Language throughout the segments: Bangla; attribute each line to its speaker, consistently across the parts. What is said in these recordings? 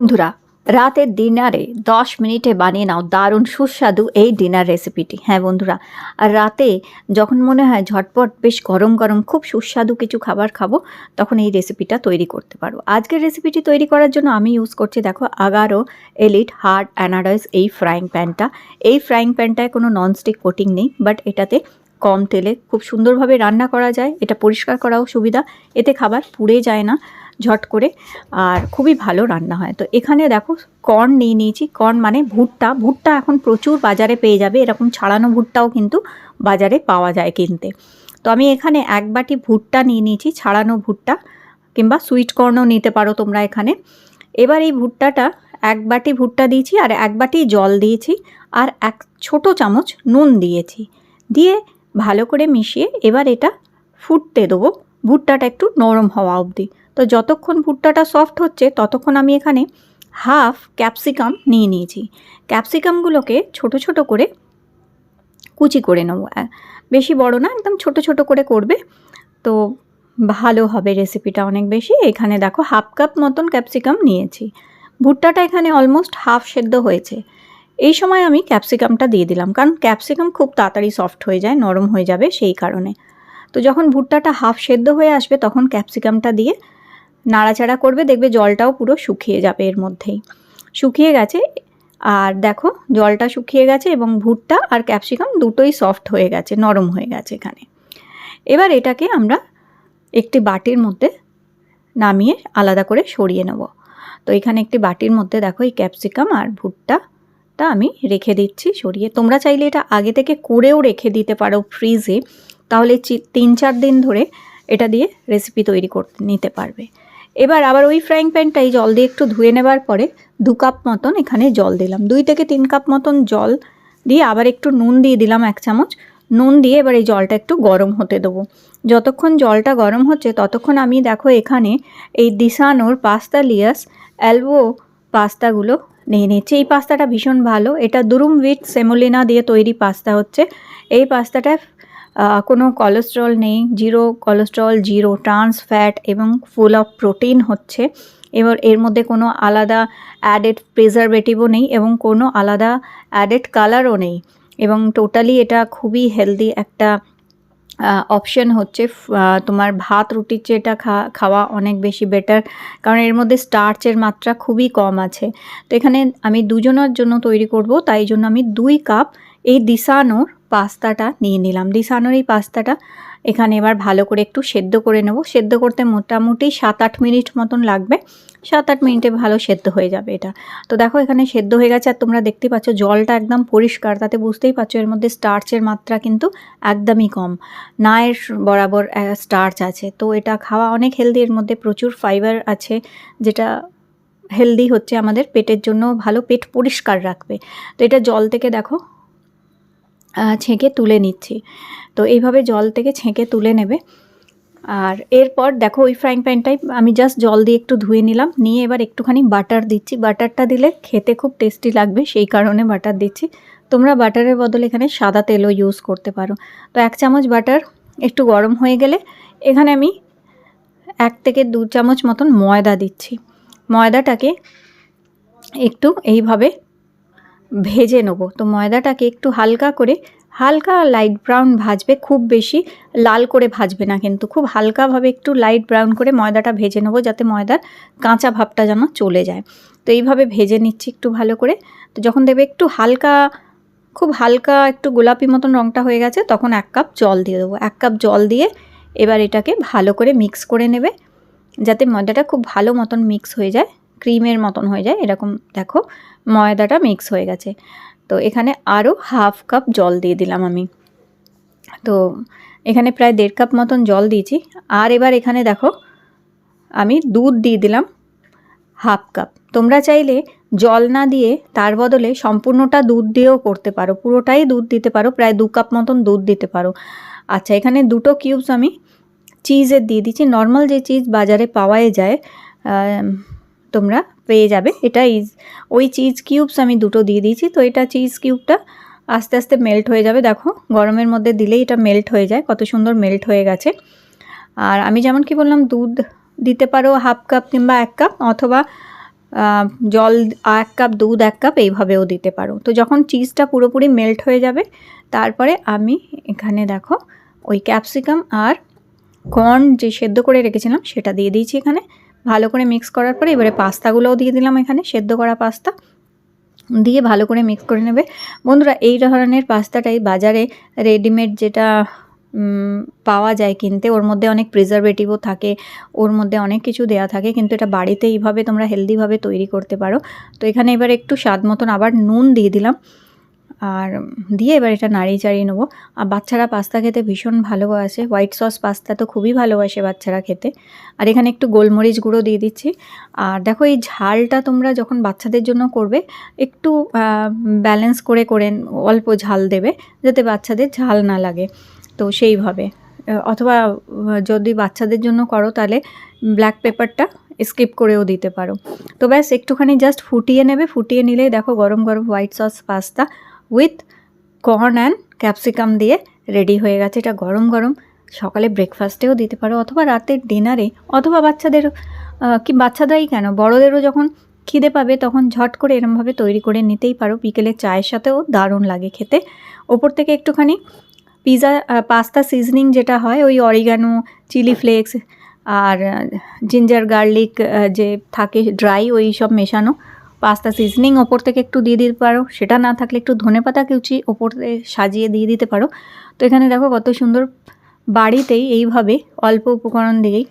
Speaker 1: বন্ধুরা, রাতের ডিনারে দশ মিনিটে বানিয়ে নাও দারুণ সুস্বাদু এই ডিনার রেসিপিটি। হ্যাঁ বন্ধুরা, আর রাতে যখন মনে হয় ঝটপট বেশ গরম গরম খুব সুস্বাদু কিছু খাবার খাব, তখন এই রেসিপিটা তৈরি করতে পারো। আজকের রেসিপিটি তৈরি করার জন্য আমি ইউজ করছি দেখো আগারো, এলিট, হার্ড অ্যানাডাইস এই ফ্রাইং প্যানটা এই ফ্রাইং প্যানটায় কোনো ননস্টিক কোটিং নেই বাট এটাতে কম তেলে খুব সুন্দরভাবে রান্না করা যায়। এটা পরিষ্কার করাও সুবিধা, এতে খাবার পুড়ে যায় না। ঝট করে আর খুবই ভালো রান্না হয়। তো এখানে দেখো কর্ন নিয়ে নিয়েছি। কর্ন মানে ভুট্টা। ভুট্টা এখন প্রচুর বাজারে পেয়ে যাবে। এরকম ছাড়ানো ভুট্টাও কিন্তু বাজারে পাওয়া যায় কিনতে। তো আমি এখানে এক বাটি ভুট্টা নিয়ে নিয়েছি, ছাড়ানো ভুট্টা, কিংবা সুইট কর্নও নিতে পারো তোমরা এখানে। এবার এই ভুট্টাটা এক বাটি ভুট্টা দিয়েছি আর এক বাটি জল দিয়েছি আর এক ছোট চামচ নুন দিয়েছি। দিয়ে ভালো করে মিশিয়ে এবার এটা ফুটতে দেবো। ভুট্টাটা একটু নরম হওয়া অবধি। তো যতক্ষণ ভুট্টাটা সফট হচ্ছে, ততক্ষণ আমি এখানে হাফ ক্যাপসিকাম নিয়ে নিয়েছি। ক্যাপসিকামগুলোকে ছোট ছোট করে কুচি করে নেব। বেশি বড় না, একদম ছোট ছোট করে করবে। তো ভালো হবে রেসিপিটা অনেক বেশি। এখানে দেখো হাফ কাপ মতন ক্যাপসিকাম নিয়েছি। ভুট্টাটা এখানে অলমোস্ট হাফ সেদ্ধ হয়েছে। এই সময় আমি ক্যাপসিকামটা দিয়ে দিলাম, কারণ ক্যাপসিকাম খুব তাড়াতাড়ি সফট হয়ে যায়, নরম হয়ে যাবে সেই কারণে। তো যখন ভুট্টাটা হাফ সেদ্ধ হয়ে আসবে, তখন ক্যাপসিকামটা দিয়ে নাড়াচাড়া করবে, দেখবে জলটাও পুরো শুকিয়ে যাবে এর মধ্যেই। শুকিয়ে গেছে, আর দেখো জলটা শুকিয়ে গেছে এবং ভুট্টা আর ক্যাপসিকাম দুটোই সফট হয়ে গেছে, নরম হয়ে গেছে এখানে। এবার এটাকে আমরা একটি বাটির মধ্যে নামিয়ে আলাদা করে সরিয়ে নেব। তো এখানে একটি বাটির মধ্যে দেখো এই ক্যাপসিকাম আর ভুট্টাটা আমি রেখে দিচ্ছি সরিয়ে। তোমরা চাইলে এটা আগে থেকে করেও রেখে দিতে পারো ফ্রিজে তাহলে তিন চার দিন ধরে এটা দিয়ে রেসিপি তৈরি করতে নিতে পারবে। এবার আবার ওই ফ্রাইং প্যানটাই জল দিয়ে একটু ধুয়ে নেবার পরে দু কাপ মতন এখানে জল দিলাম। দুই থেকে তিন কাপ মতন জল দিয়ে আবার একটু নুন দিয়ে দিলাম এক চামচ। নুন দিয়ে এবার এই জলটা একটু গরম হতে দেবো। যতক্ষণ জলটা গরম হচ্ছে ততক্ষণ আমি দেখো এখানে এই দিশানোর পাস্তা লিয়াস অ্যালবো পাস্তাগুলো নিয়ে নিচ্ছি। এই পাস্তাটা ভীষণ ভালো। এটা দুরুম উইথ সেমোলিনা দিয়ে তৈরি পাস্তা হচ্ছে। এই পাস্তাটা কোনো কোলেস্ট্রল নেই zero cholesterol zero trans fat এবং ফুল অফ প্রোটিন হচ্ছে। এবার এর মধ্যে কোনো আলাদা অ্যাডেড প্রিজারভেটিভও নেই এবং কোনো আলাদা অ্যাডেড কালারও নেই। এবং টোটালি এটা খুবই হেলদি একটা অপশন হচ্ছে। তোমার ভাত, রুটির চেয়ে এটা খাওয়া অনেক বেশি বেটার কারণ এর মধ্যে স্টার্চের মাত্রা খুবই কম আছে। তো এখানে আমি দুজনের জন্য তৈরি করব, তাই জন্য আমি দুই কাপ এই দিশানোর পাস্তাটা নিয়ে নিলাম। দিশানোর এই পাস্তাটা এখানে এবার ভালো করে একটু সেদ্ধ করে নেব। সেদ্ধ করতে মোটামুটি সাত আট মিনিট মতন লাগবে। সাত আট মিনিটে ভালো সেদ্ধ হয়ে যাবে এটা। তো দেখো এখানে সেদ্ধ হয়ে গেছে আর তোমরা দেখতে পাচ্ছ জলটা একদম পরিষ্কার। তাতে বুঝতেই পারছ এর মধ্যে স্টার্চের মাত্রা কিন্তু একদমই কম। না এর বরাবর স্টার্চ আছে। তো এটা খাওয়া অনেক হেলদি এর মধ্যে প্রচুর ফাইবার আছে, যেটা হেলদি হচ্ছে আমাদের পেটের জন্য ভালো, পেট পরিষ্কার রাখবে। তো এটা জল থেকে দেখো ছেঁকে তুলে নিচ্ছি। তো এইভাবে জল থেকে ছেঁকে তুলে নেবে। আর এরপর দেখো ওই ফ্রাইং প্যানটাই আমি জাস্ট জল দিয়ে একটু ধুয়ে নিলাম। নিয়ে এবার একটুখানি বাটার দিচ্ছি। বাটারটা দিলে খেতে খুব টেস্টি লাগবে, সেই কারণে বাটার দিচ্ছি। তোমরা বাটারের বদলে এখানে সাদা তেলও ইউজ করতে পারো। তো এক চামচ বাটার একটু গরম হয়ে গেলে এখানে আমি এক থেকে দু চামচ মতন ময়দা দিচ্ছি। ময়দাটাকে একটু এইভাবে ভেজে নেব। তো ময়দাটাকে একটু হালকা করে, হালকা লাইট ব্রাউন ভাজবে খুব বেশি, লাল করে ভাজবে না কিন্তু, খুব হালকাভাবে একটু লাইট ব্রাউন করে ময়দাটা ভেজে নেব যাতে ময়দার কাঁচা ভাবটা যেন চলে যায়। তো এইভাবে ভেজে নিচ্ছি একটু ভালো করে। তো যখন দেবে একটু হালকা, খুব হালকা একটু গোলাপি মতন রঙটা হয়ে গেছে, তখন এক কাপ জল দিয়ে দেবো। এক কাপ জল দিয়ে এবার এটাকে ভালো করে মিক্স করে নেবে, যাতে ময়দাটা খুব ভালো মতন মিক্স হয়ে যায়। ক্রিমের মতন হয়ে যায়, এরকম দেখো, ময়দাটা মিক্স হয়ে গেছে। তো এখানে আরও হাফ কাপ জল দিয়ে দিলাম আমি। তো এখানে প্রায় দেড় কাপ মতন জল দিয়েছি। আর এবার এখানে দেখো, আমি দুধ দিয়ে দিলাম হাফ কাপ তোমরা চাইলে জল না দিয়ে তার বদলে সম্পূর্ণটা দুধ দিয়েও করতে পারো। পুরোটাই দুধ দিতে পারো, প্রায় দু কাপ মতন দুধ দিতে পারো। আচ্ছা এখানে দুটো কিউবস আমি চিজের দিয়ে দিচ্ছি। নর্মাল যে চিজ বাজারে পাওয়াই যায় তোমরা পেয়ে যাবে। এটা ইজ ওই চিজ কিউবস আমি দুটো দিয়ে দিয়েছি, তো এটা চিজ কিউবটা আস্তে আস্তে মেল্ট হয়ে যাবে। দেখো, গরমের মধ্যে দিলেই এটা মেল্ট হয়ে যায়, কত সুন্দর মেল্ট হয়ে গেছে। আর আমি যেমন কি বললাম, দুধ দিতে পারো হাফ কাপ কিংবা এক কাপ অথবা জল এক কাপ দুধ এক কাপ এইভাবেও দিতে পারো। তো যখন চিজটা পুরোপুরি মেল্ট হয়ে যাবে, তারপরে আমি এখানে দেখো, ওই ক্যাপসিকাম আর কর্ন যে সেদ্ধ করে রেখেছিলাম, সেটা দিয়ে দিয়েছি এখানে। ভালো করে মিক্স করার পরে এবারে পাস্তাগুলোও দিয়ে দিলাম এখানে, সেদ্ধ করা পাস্তা। দিয়ে ভালো করে মিক্স করে নেবে। বন্ধুরা, এই ধরনের পাস্তাটাই বাজারে রেডিমেড যেটা পাওয়া যায় কিনতে, ওর মধ্যে অনেক প্রিজারভেটিভও থাকে, ওর মধ্যে অনেক কিছু দেওয়া থাকে, কিন্তু এটা বাড়িতে এইভাবে তোমরা হেলদিভাবে তৈরি করতে পারো। তো এখানে এবার একটু স্বাদ মতন আবার নুন দিয়ে দিলাম। আর দিয়ে এবার এটা নাড়িয়ে চাড়িয়ে নেব। আর বাচ্চারা পাস্তা খেতে ভীষণ ভালোবাসে। হোয়াইট সস পাস্তা তো খুবই ভালোবাসে বাচ্চারা খেতে। আর এখানে একটু গোলমরিচ গুঁড়ো দিয়ে দিচ্ছি। আর দেখো এই ঝালটা তোমরা যখন বাচ্চাদের জন্য করবে, একটু ব্যালেন্স করে করে অল্প ঝাল দেবে, যাতে বাচ্চাদের ঝাল না লাগে। তো সেইভাবে। অথবা যদি বাচ্চাদের জন্য করো, তাহলে ব্ল্যাক পেপারটা স্কিপ করেও দিতে পারো। তো ব্যাস, একটুখানি জাস্ট ফুটিয়ে নেবে। ফুটিয়ে নিলেই দেখো গরম গরম white sauce pasta with corn and capsicum দিয়ে রেডি হয়ে গেছে। এটা গরম গরম সকালে ব্রেকফাস্টেও দিতে পারো অথবা রাতের ডিনারে অথবা বাচ্চাদের কি বাচ্চাদেরই কেন? বড়োদেরও যখন খিদে পাবে তখন ঝট করে এরমভাবে তৈরি করে নিতেই পারো। বিকেলে চায়ের সাথেও দারুণ লাগে খেতে। ওপর থেকে একটুখানি পিৎজা পাস্তা সিজনিং যেটা হয়, ওই অরিগানো চিলি ফ্লেক্স আর জিঞ্জার গার্লিক যে থাকে ড্রাই ওই সব মেশানো। পাস্তা সিজনিং ওপর থেকে একটু দিয়ে দিতে পারো। সেটা না থাকলে একটু ধনে পাতা কুচি ওপরে সাজিয়ে দিয়ে দিতে পারো। তো এখানে দেখো কত সুন্দর বাড়িতেই এইভাবে অল্প উপকরণ দিয়েই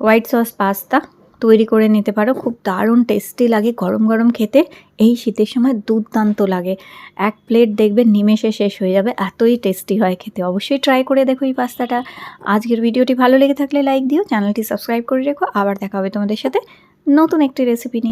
Speaker 1: হোয়াইট সস পাস্তা তৈরি করে নিতে পারো। খুব দারুণ টেস্টি লাগে, গরম গরম খেতে। এই শীতের সময় দুর্দান্ত লাগে। এক প্লেট দেখবে নিমেষে শেষ হয়ে যাবে, এতই টেস্টি হয় খেতে। অবশ্যই ট্রাই করে দেখো এই পাস্তাটা। আজকের ভিডিওটি ভালো লেগে থাকলে লাইক দিও, চ্যানেলটি সাবস্ক্রাইব করে রেখো। আবার দেখা হবে তোমাদের সাথে নতুন একটি রেসিপি নিয়ে।